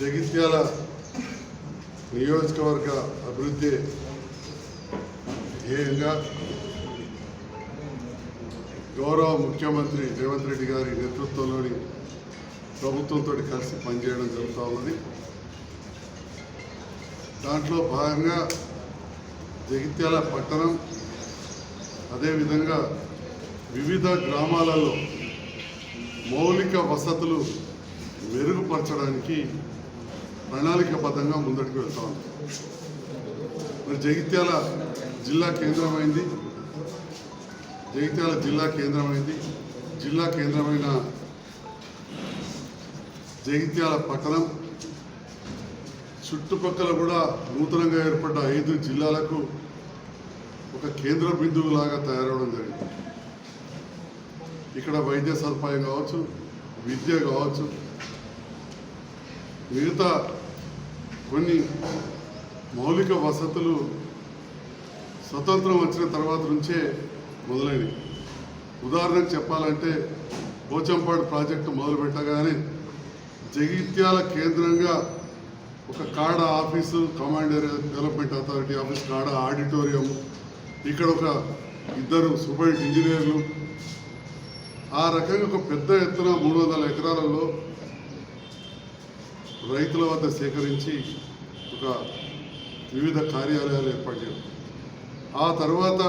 జగిత్యాల నియోజకవర్గ అభివృద్ధి ధ్యేయంగా గౌరవ ముఖ్యమంత్రి రేవంత్ రెడ్డి గారి నేతృత్వంలోని ప్రభుత్వంతో కలిసి పనిచేయడం జరుగుతూ ఉన్నది. దాంట్లో భాగంగా జగిత్యాల పట్టణం అదేవిధంగా వివిధ గ్రామాలలో మౌలిక వసతులు మెరుగుపరచడానికి ప్రణాళికబద్ధంగా ముందటికి వెళ్తా ఉంది మరి జగిత్యాల జిల్లా కేంద్రమైంది. జగిత్యాల జిల్లా కేంద్రమైంది. జిల్లా కేంద్రమైన జగిత్యాల పట్టణం. చుట్టుపక్కల కూడా నూతనంగా ఏర్పడ్డ ఐదు జిల్లాలకు ఒక కేంద్ర బిందువులాగా తయారవడం జరిగింది. ఇక్కడ వైద్య సదుపాయం కావచ్చు విద్య కావచ్చు మిగతా కొన్ని మౌలిక వసతులు స్వతంత్రం వచ్చిన తర్వాత నుంచే మొదలైనవి. ఉదాహరణకు చెప్పాలంటే పోచంపాడు ప్రాజెక్టు మొదలుపెట్టగానే జగిత్యాల కేంద్రంగా ఒక కాడ office commander development authority office కాడ ఆడిటోరియం ఇక్కడ ఒక ఇద్దరు సూపర్ ఇంజనీర్లు ఆ రకంగా ఒక పెద్ద ఎత్తున మూడు వందల ఎకరాలలో రైతుల వద్ద సేకరించి ఒక వివిధ కార్యాలయాలు ఏర్పాటు చేయడం ఆ తర్వాత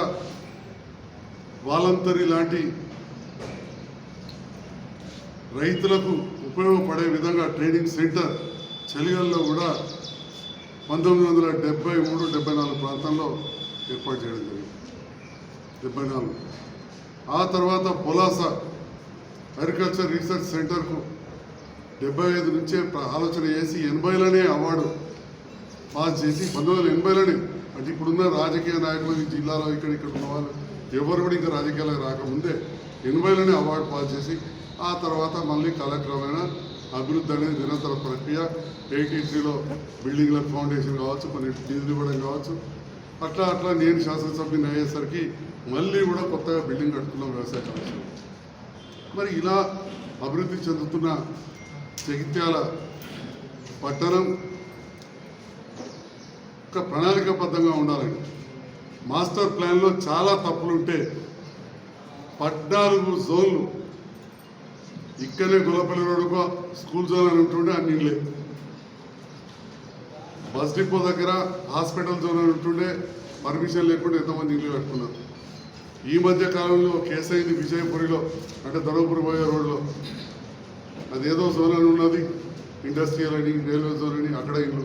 వాలంతరీ లాంటి రైతులకు ఉపయోగపడే విధంగా ట్రైనింగ్ సెంటర్ చలిగల్లో కూడా పంతొమ్మిది వందల డెబ్బై మూడు డెబ్బై నాలుగు ప్రాంతంలో ఏర్పాటు చేయడం జరిగింది. డెబ్బై నాలుగు. ఆ తర్వాత పొలాస అగ్రికల్చర్ రీసెర్చ్ సెంటర్కు డెబ్బై ఐదు నుంచే ఆలోచన చేసి ఎనభైలోనే అవార్డు. పాస్ చేసి పంతొమ్మిది వందల ఎనభైలోనే. అంటే ఇప్పుడున్న రాజకీయ నాయకులు ఈ జిల్లాలో ఇక్కడ ఇక్కడ ఉన్న వాళ్ళు ఎవరు కూడా ఇంకా రాజకీయాలకు రాకముందే ఎనభైలోనే అవార్డు పాస్ చేసి ఆ తర్వాత మళ్ళీ కాలక్రమేణా అభివృద్ధి అనేది నిరంతర ప్రక్రియ. ఎయిటీ త్రీలో బిల్డింగ్ల ఫౌండేషన్ కావచ్చు కొన్ని నిధులు ఇవ్వడం కావచ్చు. అట్లా అట్లా నేను శాసనసభ్యుని అయ్యేసరికి మళ్ళీ కూడా కొత్తగా బిల్డింగ్ కట్టుకున్నాం వ్యవసాయ కమిషన్. మరి ఇలా అభివృద్ధి చెందుతున్న జగిత్యాల పట్టణం ఒక ప్రణాళికాబద్ధంగా ఉండాలండి. మాస్టర్ ప్లాన్లో చాలా తప్పులుంటే పద్నాలుగు జోన్లు ఇక్కడనే గులపల్లి రోడ్డుకో స్కూల్ జోన్ అని ఉంటుండే అన్ని లేవు బస్ డిపో దగ్గర హాస్పిటల్ జోన్ అని ఉంటుండే పర్మిషన్ లేకుండా ఎంతమంది ఇల్లు కట్టుకున్నారు. ఈ మధ్య కాలంలో కేసైంది విజయపురిలో అంటే ధర్మపురి పోయే రోడ్లో అదేదో జోన్ అని ఉన్నది. ఇండస్ట్రియల్ అని రైల్వే జోన్ అని అక్కడ ఇల్లు.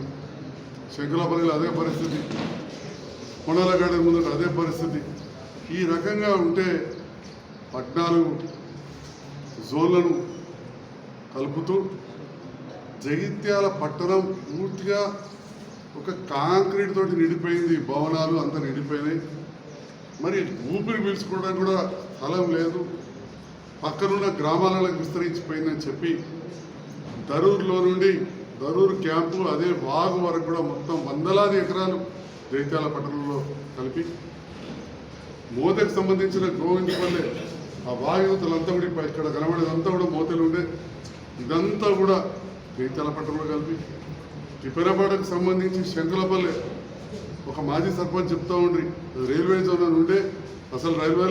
శంకులపల్లిలో అదే పరిస్థితి. కొండలగడ్డ ముందు అదే పరిస్థితి. ఈ రకంగా ఉంటే పద్నాలుగు జోన్లను కలుపుతూ జగిత్యాల పట్టణం పూర్తిగా ఒక కాంక్రీట్ తోటి నిండిపోయింది. భవనాలు అంతా నిండిపోయినాయి. మరి ఊపిరి పీల్చుకోవడానికి కూడా స్థలం లేదు. పక్కనున్న గ్రామాలకు విస్తరించిపోయిందని చెప్పి ధరూర్లో నుండి దరూరు క్యాంపు అదే వాగు వరకు కూడా మొత్తం వందలాది ఎకరాలు జైత్యాల పట్టణంలో కలిపి మోతకు సంబంధించిన గోవిందపల్లె ఆ వాయువతలంతా కూడా ఇక్కడ కనబడేదంతా కూడా మోతలు ఉండే ఇదంతా కూడా జైత్యాల పట్టణంలో కలిపి టిపెరపాటకు సంబంధించి శంకులపల్లె ఒక మాజీ సర్పంచ్ చెప్తా ఉండ్రి రైల్వే జోన్ అని ఉండే అసలు రైల్వే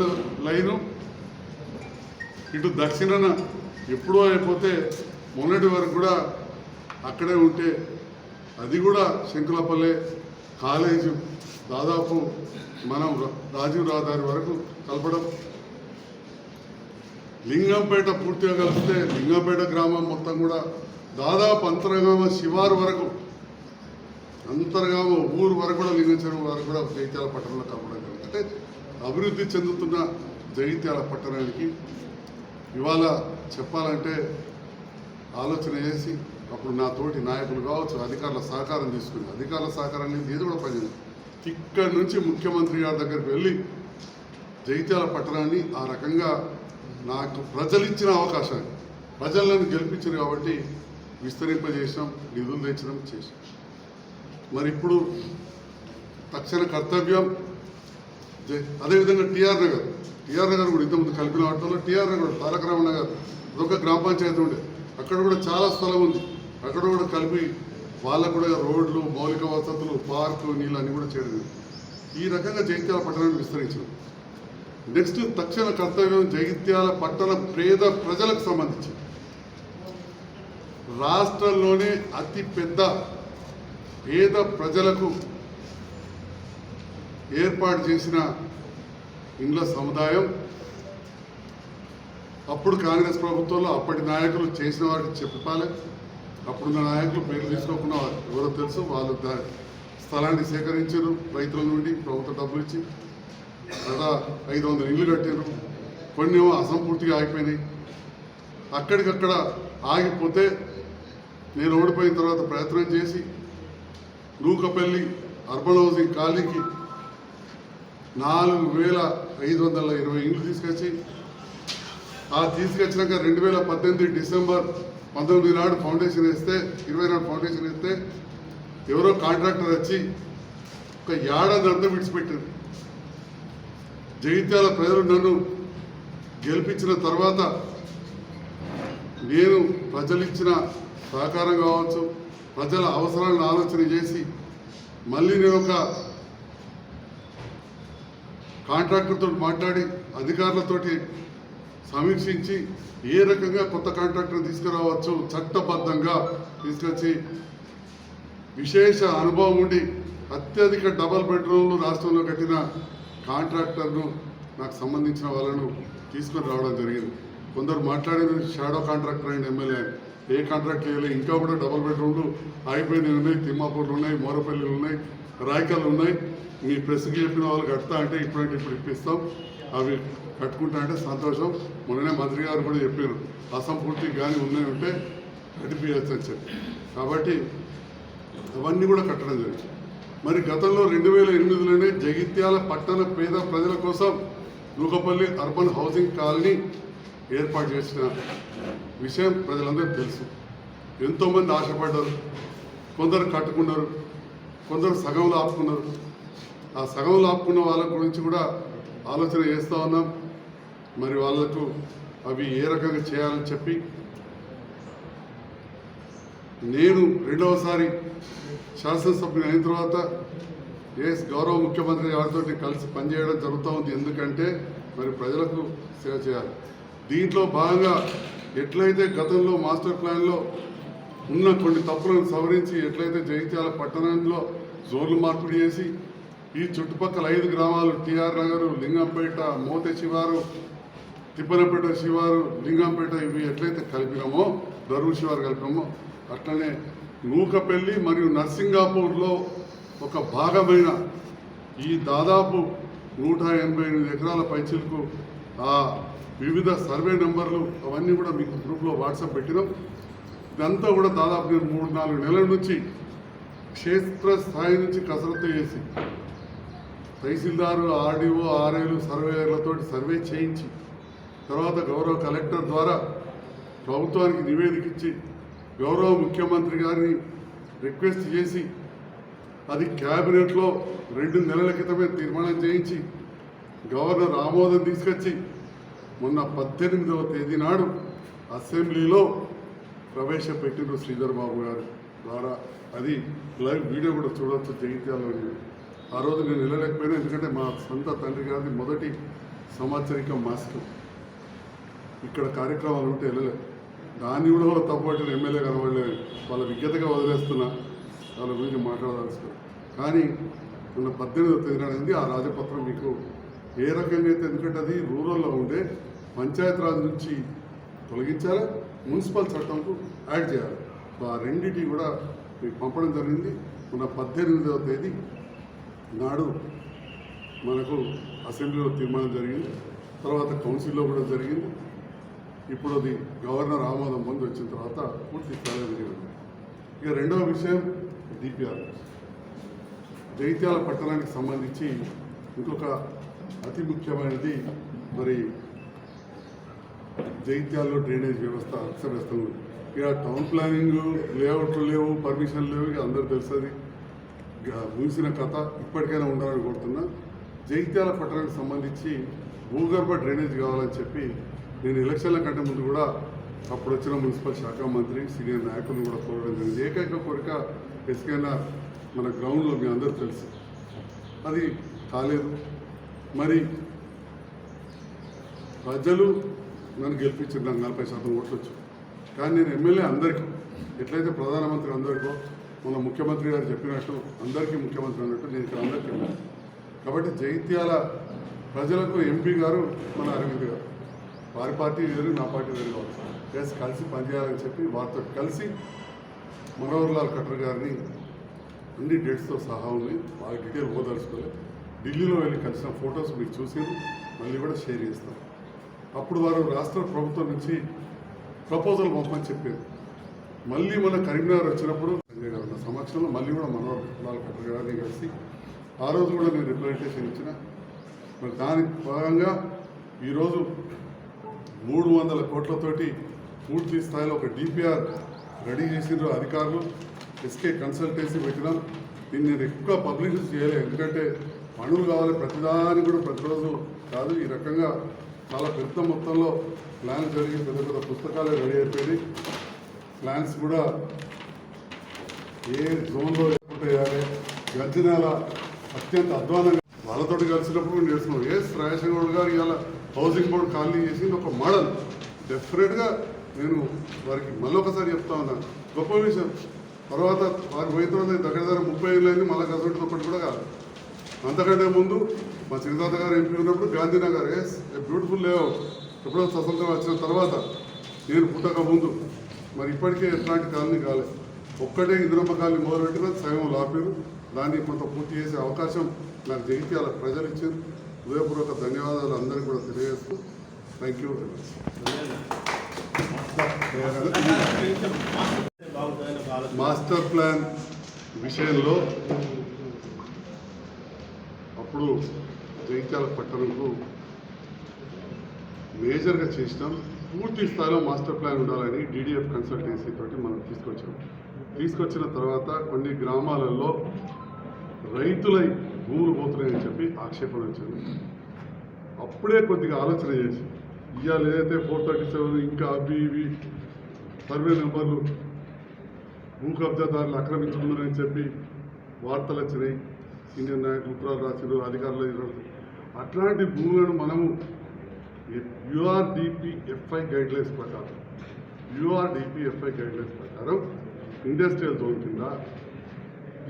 లైను ఇటు దక్షిణాన ఎప్పుడో అయిపోతే మొన్నటి వరకు కూడా అక్కడే ఉంటే అది కూడా శంకులపల్లె కాలేజు దాదాపు మనం రాజీవ్ రహదారి వరకు కలపడం. లింగంపేట పూర్తిగా కలిపితే లింగంపేట గ్రామం మొత్తం కూడా దాదాపు అంతర్గామ శివారు వరకు అంతర్గామ ఊరు వరకు కూడా లింగంచెరువు వరకు కూడా జైత్యాల పట్టణంలో కలపడం అంటే అభివృద్ధి చెందుతున్న జైత్యాల పట్టణానికి ఇవాళ చెప్పాలంటే ఆలోచన చేసి అప్పుడు నా తోటి నాయకులు కావచ్చు అధికారుల సహకారం తీసుకుని అధికారుల సహకారం అనేది ఏది కూడా పని. ఇక్కడి నుంచి ముఖ్యమంత్రి గారి దగ్గరికి వెళ్ళి జగిత్యాల పట్టణాన్ని ఆ రకంగా నాకు ప్రజలు ఇచ్చిన అవకాశాన్ని ప్రజలను గెలిపించారు కాబట్టి విస్తరింపజేసినాం నిధులు తెచ్చడం చేసాం మరి ఇప్పుడు తక్షణ కర్తవ్యం అదేవిధంగా టిఆర్ నగర్. టిఆర్ నగర్ కూడా ఇంతకుముందు కలిపి రావడంలో టిఆర్ నగర్ తారక రామ నగర్ అదొక గ్రామ పంచాయతీ ఉండే. అక్కడ కూడా చాలా స్థలం ఉంది. అక్కడ కూడా కలిపి వాళ్ళకు కూడా రోడ్లు మౌలిక వసతులు పార్కు నీళ్ళు అన్నీ కూడా చేయడం ఈ రకంగా జగిత్యాల పట్టణాన్ని విస్తరించడం నెక్స్ట్ తక్షణ కర్తవ్యం జగిత్యాల పట్టణ పేద ప్రజలకు సంబంధించి రాష్ట్రంలోనే అతి పెద్ద పేద ప్రజలకు ఏర్పాటు చేసిన ఇండ్ల సముదాయం అప్పుడు కాంగ్రెస్ ప్రభుత్వంలో అప్పటి నాయకులు చేసిన వారికి చెప్పాలి అప్పుడున్న నాయకులు పేర్లు తీసుకోకుండా ఎవరో తెలుసు వాళ్ళు దా- స్థలాన్ని సేకరించారు రైతుల నుండి ప్రభుత్వ డబ్బులు ఇచ్చి. అలా ఐదు వందల ఇల్లు కట్టారు. కొన్ని ఏమో అసంపూర్తిగా ఆగిపోయినాయి. అక్కడికక్కడ ఆగిపోతే నేను ఓడిపోయిన తర్వాత ప్రయత్నం చేసి నూకపల్లి అర్బన్ హౌసింగ్ ఖాళీకి నాలుగు వేల ఐదు వందల ఇరవై ఇండ్లు తీసుకొచ్చి ఆ తీసుకొచ్చినాక రెండు వేల పద్దెనిమిది డిసెంబర్ పంతొమ్మిది నాడు ఫౌండేషన్ వేస్తే ఇరవై నాడు ఫౌండేషన్ వేస్తే ఎవరో కాంట్రాక్టర్ వచ్చి ఒక ఏడాది అంతా విడిచిపెట్టారు. జగిత్యాల ప్రజలు నన్ను గెలిపించిన తర్వాత నేను ప్రజలు ఇచ్చిన సహకారం కావచ్చు ప్రజల అవసరాలను ఆలోచన చేసి మళ్ళీ నేను ఒక కాంట్రాక్టర్తో మాట్లాడి అధికారులతోటి సమీక్షించి ఏ రకంగా కొత్త కాంట్రాక్టర్ తీసుకురావచ్చు చట్టబద్ధంగా తీసుకొచ్చి విశేష అనుభవం ఉండి అత్యధిక డబల్ బెడ్రూమ్లు రాష్ట్రంలో కట్టిన కాంట్రాక్టర్ను నాకు సంబంధించిన వాళ్ళను తీసుకొని రావడం జరిగింది. కొందరు మాట్లాడిన షాడో కాంట్రాక్టర్ అయిన ఎమ్మెల్యే ఏ కాంట్రాక్ట్ చేయలేదు ఇంకా కూడా డబల్ బెడ్రూమ్లు అయిపోయినవి ఉన్నాయి తిమ్మాపూర్లు ఉన్నాయి మోరపల్లిలు ఉన్నాయి. రాయికలు ఉన్నాయి. మీ ప్రెస్కి చెప్పిన వాళ్ళు కడతా అంటే ఇప్పుడంటే ఇప్పుడు ఇప్పిస్తాం. అవి కట్టుకుంటా అంటే సంతోషం. మొన్ననే మంత్రి గారు కూడా చెప్పారు అసంపూర్తి కానీ ఉన్నాయి ఉంటే కట్టిపించచ్చు అని చెప్పి. కాబట్టి అవన్నీ కూడా కట్టడం జరిగింది. మరి గతంలో రెండు వేల ఎనిమిదిలోనే జగిత్యాల పట్టణ పేద ప్రజల కోసం నూకపల్లి అర్బన్ హౌసింగ్ కాలనీ ఏర్పాటు చేసిన విషయం ప్రజలందరికీ తెలుసు. ఎంతోమంది ఆశపడ్డారు కొందరు కట్టుకున్నారు. కొందరు సగంలో ఆపుకున్నారు ఆ సగంలో ఆపుకున్న వాళ్ళ గురించి కూడా ఆలోచన చేస్తూ ఉన్నాం. మరి వాళ్ళకు అవి ఏ రకంగా చేయాలని చెప్పి నేను రెండవసారి శాసనసభ్యుని అయిన తర్వాత ఎస్ గౌరవ ముఖ్యమంత్రి గారితో కలిసి పనిచేయడం జరుగుతూ ఉంది. ఎందుకంటే మరి ప్రజలకు సేవ చేయాలి. దీంట్లో భాగంగా ఎట్లయితే గతంలో మాస్టర్ ప్లాన్లో ఉన్న కొన్ని తప్పులను సవరించి ఎట్లయితే జగిత్యాల పట్టణంలో జోన్లు మార్పిడి చేసి ఈ చుట్టుపక్కల ఐదు గ్రామాలు టిఆర్ నగరు లింగంపేట మోతే శివారు తిప్పనపేట శివారు లింగంపేట ఇవి ఎట్లయితే కలిపినామో దరువు శివారు కలిపినామో అట్లనే నూకపల్లి మరియు నర్సింగాపూర్లో ఒక భాగమైన ఈ దాదాపు నూట ఎనభై ఎనిమిది ఎకరాల పైచిలకు ఆ వివిధ సర్వే నెంబర్లు అవన్నీ కూడా మీకు గ్రూప్లో వాట్సాప్ పెట్టినాం. ఇదంతా కూడా దాదాపు నేను మూడు నాలుగు నెలల నుంచి క్షేత్ర స్థాయి నుంచి కసరత్తు చేసి తహసీల్దారు ఆర్డీఓ ఆర్ఏలు సర్వేయర్లతో సర్వే చేయించి తర్వాత గౌరవ కలెక్టర్ ద్వారా ప్రభుత్వానికి నివేదిక ఇచ్చి గౌరవ ముఖ్యమంత్రి గారిని రిక్వెస్ట్ చేసి అది క్యాబినెట్లో రెండు నెలల క్రితమే తీర్మానం చేయించి గవర్నర్ ఆమోదం తీసుకొచ్చి మొన్న పద్దెనిమిదవ తేదీ నాడు అసెంబ్లీలో ప్రవేశపెట్టిన శ్రీధర్ బాబు గారు ద్వారా. అది లైవ్ వీడియో కూడా చూడవచ్చు జగిత్యాలలో ఆ రోజు నేను వెళ్ళలేకపోయినా ఎందుకంటే మా సొంత తండ్రి గారిది మొదటి సంవత్సరిక మాసికం. ఇక్కడ కార్యక్రమాలు ఉంటే వెళ్ళలేదు దాన్ని కూడా వాళ్ళు తప్పుపట్టిన ఎమ్మెల్యే కనబడలేదు వాళ్ళ విజ్ఞతగా వదిలేస్తున్నా. వాళ్ళ గురించి మాట్లాడదలుచుకున్నా కానీ మొన్న పద్దెనిమిదో తేదీ నాడు ఆ రాజపత్రం మీకు. ఏ రకంగా అయితే ఎందుకంటే అది రూరల్లో ఉండే పంచాయతీరాజ్ నుంచి తొలగించాలి? మున్సిపల్ చట్టంకు యాడ్ చేయాలి. సో ఆ రెండింటి కూడా మీకు పంపడం జరిగింది. మన పద్దెనిమిదవ తేదీ నాడు మనకు అసెంబ్లీలో తీర్మానం జరిగింది. తర్వాత కౌన్సిల్లో కూడా జరిగింది. ఇప్పుడు అది గవర్నర్ ఆమోదం పొంది వచ్చిన తర్వాత పూర్తి స్థాయిలో జరిగింది ఇక రెండవ విషయం డిపిఆర్. జైత్యాల పట్టణానికి సంబంధించి ఇంకొక అతి ముఖ్యమైనది మరి జైత్యాల్లో డ్రైనేజ్ వ్యవస్థ అక్షరస్థం ఇక టౌన్ ప్లానింగ్ లేఅవుట్లు లేవు పర్మిషన్ లేవు ఇక అందరూ తెలుస్తుంది ఇక ముగిసిన కథ ఇప్పటికైనా ఉండాలని కోరుతున్నా. జైత్యాల పట్టణానికి సంబంధించి భూగర్భ డ్రైనేజ్ కావాలని చెప్పి నేను ఎలక్షన్ల కంటే ముందు కూడా అప్పుడు వచ్చిన మున్సిపల్ శాఖ మంత్రి సీనియర్ నాయకులను కూడా కోరడం జరిగింది. ఏకైక కోరిక ఎస్కైనా మన గ్రౌండ్లో మీ అందరూ తెలుసు. అది కాలేదు. మరి ప్రజలు నన్ను గెలిపించింది నాకు నలభై శాతం ఓట్లు వచ్చాయి. కానీ నేను ఎమ్మెల్యే అందరికీ ఎట్లయితే ప్రధానమంత్రి అందరికో మన ముఖ్యమంత్రి గారు చెప్పినట్టు అందరికీ ముఖ్యమంత్రి అన్నట్టు నేను ఇక్కడ అందరికీ ఎమ్మెల్యే కాబట్టి జైత్యాల ప్రజలకు ఎంపీ గారు మన అరవింద్ గారు. వారి పార్టీ వేరు నా పార్టీ వేరు కావచ్చు. ఎస్ కలిసి పనిచేయాలని చెప్పి వారితో కలిసి మనోహర్లాల్ ఖట్టర్ గారిని అన్ని డేట్స్తో సహా ఉన్నాయి వాళ్ళ డీటెయిల్ పోదలుచుకోలేదు ఢిల్లీలో వెళ్ళి కలిసిన ఫొటోస్ మీరు చూసి మళ్ళీ కూడా షేర్ చేస్తాను అప్పుడు వారు రాష్ట్ర ప్రభుత్వం నుంచి ప్రపోజల్ పంపని చెప్పారు. మళ్ళీ మన కరీంనగర్ వచ్చినప్పుడు సంజయ్ గారు ఉన్న సమక్షంలో మళ్ళీ కూడా మనోహర్ లాల్ ఖట్టర్ గారిని కలిసి ఆ రోజు కూడా నేను రిప్రజెంటేషన్ ఇచ్చిన. మరి దానికి భాగంగా ఈరోజు మూడు వందల కోట్లతోటి పూర్తి స్థాయిలో ఒక డిపిఆర్ రెడీ చేసిండ్రు అధికారులు. ఎస్కే కన్సల్టెన్సీ పెట్టినాం. దీన్ని నేను ఎక్కువ పబ్లిసిటీ చేయలేదు. ఎందుకంటే పనులు కావాలి ప్రతిదాని కూడా ప్రతిరోజు కాదు. ఈ రకంగా చాలా పెద్ద మొత్తంలో ప్లాన్స్ జరిగి పెద్ద పెద్ద పుస్తకాలే రెడీ అయిపోయింది ప్లాన్స్ కూడా ఏ జోన్లో వేయాలి. గంజినేల అత్యంత అధ్వానంగా వాళ్ళతో కలిసినప్పుడు మేము చేస్తున్నాం ఎస్ రాజశేఖర్ గారు ఇలా హౌసింగ్ బోర్డు ఖాళీ చేసి ఒక మోడల్. డెఫినెట్గా నేను వారికి మళ్ళీ ఒకసారి చెప్తా ఉన్నా. గొప్ప విషయం. తర్వాత వారికి పోయిన తర్వాత దగ్గర దగ్గర ముప్పై ఏళ్ళు అయింది. మళ్ళీ గజెట్ ఒకటి కూడా కాదు. అంతకంటే ముందు మా చిన్నతాత గారు ఎంపీ ఉన్నప్పుడు Gandhinagar is a beautiful layout ఎప్పుడో స్వతంత్రం వచ్చిన తర్వాత నేను పుట్టక ముందు మరి ఇప్పటికే ఎట్లాంటి కాలనీ కాలేదు ఒక్కటే ఇంద్రమ్మ కాలనీ మొదలుపెట్టిన సగం లాపారు. దాన్ని కొంత పూర్తి చేసే అవకాశం నాకు జగిత్యాల ప్రజలు ఇచ్చారు. హృదయపూర్వక ధన్యవాదాలు అందరికీ కూడా తెలియజేస్తూ thank you very much master plan విషయంలో అప్పుడు జైత్యాల పట్టణంకు మేజర్గా చేసినాం. పూర్తి స్థాయిలో మాస్టర్ ప్లాన్ ఉండాలని డీడీఎఫ్ కన్సల్టెన్సీ తోటి మనం తీసుకొచ్చాం. తీసుకొచ్చిన తర్వాత కొన్ని గ్రామాలలో రైతులై భూములు పోతున్నాయని చెప్పి ఆక్షేపణ వచ్చింది. అప్పుడే కొద్దిగా ఆలోచన చేసి ఇవాళ ఏదైతే ఫోర్ థర్టీ సెవెన్ ఇంకా అవి ఇవి సర్వే నెంబర్లు భూ కబ్జాదారులు ఆక్రమించుకున్నారని చెప్పి వార్తలు వచ్చినాయి. సీనియర్ నాయకులు ఉత్తరాలు రాశారు అధికారులు అట్లాంటి భూములను మనము యుఆర్డిపిఎఫ్ఐ గైడ్ లైన్స్ ప్రకారం యుఆర్డిపిఎఫ్ఐ గైడ్ లైన్స్ ప్రకారం ఇండస్ట్రియల్ జోన్ కింద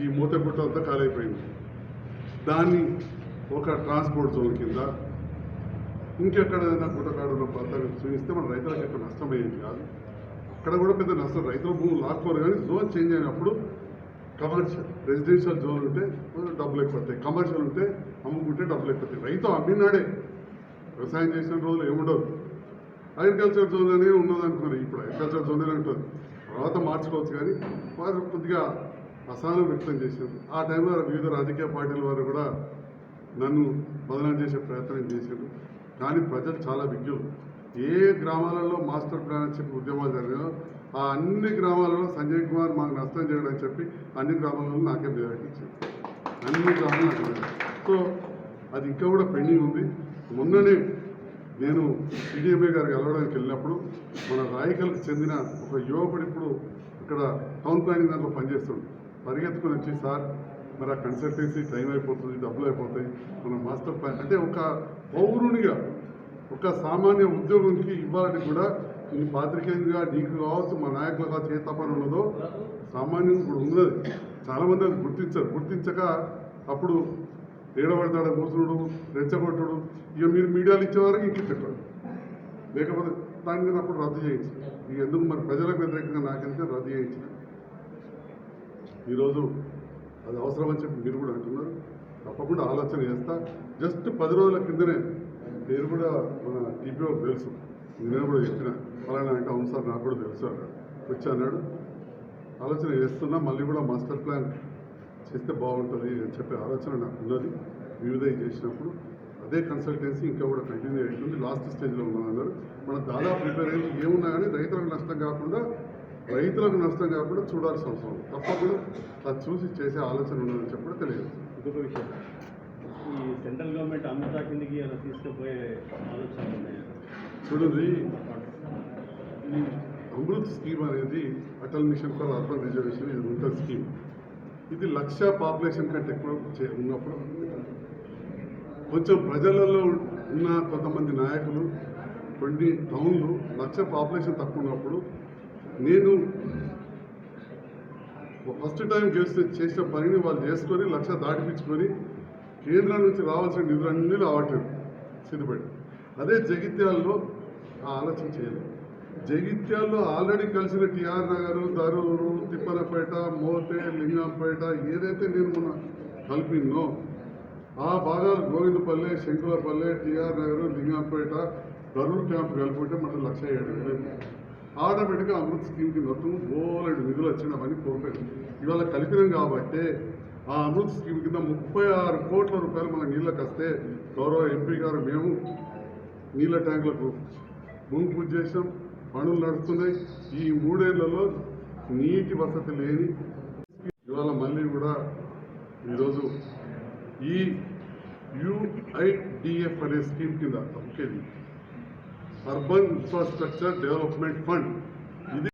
ఈ మూతగుట్ట అంతా ఖాళీపోయింది. దాన్ని ఒక ట్రాన్స్పోర్ట్ జోన్ కింద ఇంకెక్కడైనా ఉన్న ప్రాంతాలు చూపిస్తే మన రైతులకు ఎక్కువ నష్టం అయ్యేది కాదు. అక్కడ కూడా పెద్ద నష్టం రైతుల భూములు లాక్కోరు కానీ జోన్ చేంజ్ అయినప్పుడు కమర్షియల్ రెసిడెన్షియల్ జోన్ ఉంటే డబ్బులు ఎక్కువ కమర్షియల్ ఉంటే అమ్ముకుంటే డబ్బులు ఎక్కువ రైతు అమ్మినాడే. వ్యవసాయం చేసిన రోజులు ఏముండదు అగ్రికల్చర్ జోన్ అనే ఉన్నది ఇప్పుడు అగ్రికల్చర్ జోన్ అనే ఉంటుంది. తర్వాత మార్చుకోవచ్చు కానీ వారు కొద్దిగా అసహనం వ్యక్తం చేశారు. ఆ టైంలో వివిధ రాజకీయ పార్టీల వారు కూడా నన్ను బదనం చేసే ప్రయత్నం చేశారు. కానీ ప్రజలు చాలా విజ్ఞులు ఏ గ్రామాలలో మాస్టర్ ప్లాన్ అని చెప్పి ఉద్యమాలు జరిగాయో ఆ అన్ని గ్రామాలలో సంజయ్ కుమార్ మాకు నష్టం చేయడం అని చెప్పి అన్ని గ్రామాలలో నాకే మెజారిటీ అన్ని గ్రామాలు నాకు సో అది ఇంకా కూడా పెండింగ్ ఉంది. మొన్ననే నేను సిడిఎంఏ గారికి వెళ్ళడానికి వెళ్ళినప్పుడు మన రాయకల్కి చెందిన ఒక యువకుడు ఇప్పుడు ఇక్కడ టౌన్ ప్లానింగ్ దాంట్లో పనిచేస్తుంది పరిగెత్తుకుని వచ్చి సార్ మరి ఆ కన్సల్టెన్సీ టైం అయిపోతుంది డబ్బులు అయిపోతాయి మన మాస్టర్ ప్లాన్ అంటే ఒక పౌరునిగా ఒక సామాన్య ఉద్యోగంకి ఇవ్వాలని కూడా ఈ పాత్రికేయునిగా నీకు కావచ్చు మా నాయకులు కావచ్చు ఏ తపన ఉన్నదో సామాన్యం ఇప్పుడు ఉన్నది. చాలామంది అది గుర్తించారు. గుర్తించక అప్పుడు ఏడబడతాడు కూర్చున్నాడు రెచ్చగొట్టుడు ఇక మీరు మీడియాలు ఇచ్చేవారికి ఇంక చెప్పాడు లేకపోతే దాని మీద అప్పుడు రద్దు చేయించు. ఇక ఎందుకు మరి ప్రజలకు వ్యతిరేకంగా నాకెందుకు రద్దు చేయించిన ఈరోజు అది అవసరమని చెప్పి మీరు కూడా అంటున్నారు. తప్పకుండా ఆలోచన చేస్తా. జస్ట్ పది రోజుల కిందనే నేను కూడా మన టీపీఓ తెలుసు. నేను కూడా చెప్పిన ఫలానా అంటే అవును సార్ నాకు కూడా తెలుసు అన్నాడు. వచ్చి అన్నాడు. ఆలోచన చేస్తున్నా మళ్ళీ కూడా మాస్టర్ ప్లాన్ చేస్తే బాగుంటుంది అని చెప్పే ఆలోచన నాకు ఉన్నది. వివిధ చేసినప్పుడు అదే కన్సల్టెన్సీ ఇంకా కూడా కంటిన్యూ అవుతుంది లాస్ట్ స్టేజ్లో ఉన్నాం అందరూ. మనం దాదాపు ప్రిపేర్ అయ్యి ఏమున్నా కానీ రైతులకు నష్టం కాకుండా రైతులకు నష్టం కాకుండా చూడాల్సిన అవసరం. తప్పకుండా అది చూసి చేసే ఆలోచన ఉన్నదని చెప్పి కూడా తెలియదు. ఇంకొక విషయం. ఈ సెంట్రల్ గవర్నమెంట్ అమృత కిందకి అలా తీసుకుపోయే ఆలోచన చూడండి ఈ అమృత్ స్కీమ్ అనేది Atal mission for urban reservation ఇది ఉంటుంది స్కీమ్. ఇది లక్ష పాపులేషన్ కంటే ఎక్కువ ఉన్నప్పుడు కొంచెం ప్రజలలో ఉన్న కొంతమంది నాయకులు కొన్ని టౌన్లు లక్ష పాపులేషన్ తక్కువ ఉన్నప్పుడు నేను ఫస్ట్ టైం గెలిస్తే చేసిన పనిని వాళ్ళు చేసుకొని లక్ష దాటిపించుకొని కేంద్రం నుంచి రావాల్సిన నిధులన్నీ రావట్లేదు సిద్ధిపేట అదే జగిత్యాల్లో ఆ ఆలోచన చేయలేదు. జగిత్యాల్లో ఆల్రెడీ కలిసిన టిఆర్ నగర్ దరూరు తిప్పలపేట మోతే లింగంపేట ఏదైతే నేను మొన్న కలిపినో ఆ భాగాలు గోవిందపల్లె శంకులపల్లె టిఆర్ నగర్ లింగంపేట దరూరు క్యాంప్ కలిపితే మనకు లక్ష ఏడు ఆటోమేటిక్గా అమృత్ స్కీమ్ కింద మొత్తం బోలెడు నిధులు వచ్చినామని కోపారు ఇవాళ కలిపినాం కాబట్టి ఆ అమృత్ స్కీమ్ కింద ముప్పై ఆరు కోట్ల రూపాయలు మన నీళ్ళకి వస్తే గౌరవ ఎంపీ గారు మేము నీళ్ళ ట్యాంకులకు భూమి పూజ చేసాం పనులు నడుస్తున్నాయి. ఈ మూడేళ్ళలో నీటి వసతి లేని ఇవాళ మళ్ళీ కూడా ఈరోజు ఈ యుఐడిఎఫ్ అనే స్కీమ్ కింద ఒకేది అర్బన్ ఇన్ఫ్రాస్ట్రక్చర్ డెవలప్మెంట్ ఫండ్